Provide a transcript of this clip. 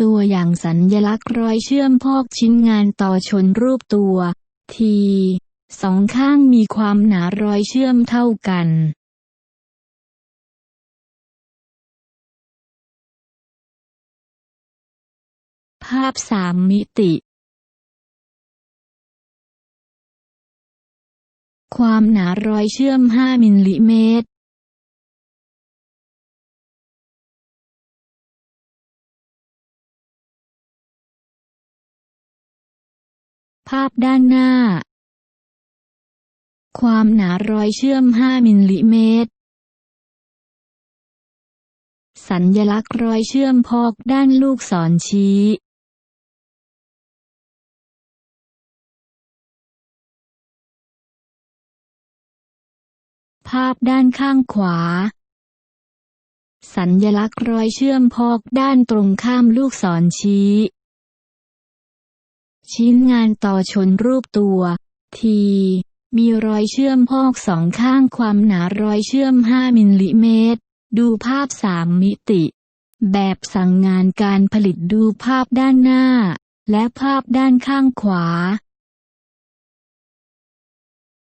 ตัวอย่างสัญญลักษณ์รอยเชื่อมพอกชิ้นงานต่อชนรูปตัวทีสองข้างมีความหนารอยเชื่อมเท่ากัน ภาพสามมิติ ความหนารอยเชื่อม 5 มิลลิเมตร ภาพด้านหน้า ความหนารอยเชื่อม 5 มิลลิเมตร สัญญลักษณ์รอยเชื่อมพอกด้านลูกศรชี้ ภาพด้านข้างขวา สัญญลักษณ์รอยเชื่อมพอกด้านตรงข้ามลูกศรชี้ ชิ้นงานต่อชนรูปตัว ที มีรอยเชื่อมพอกสองข้างความหนารอยเชื่อม 5 มิลลิเมตร ดูภาพ 3 มิติ แบบสั่งงานการผลิตดูภาพด้านหน้า และภาพด้านข้างขวา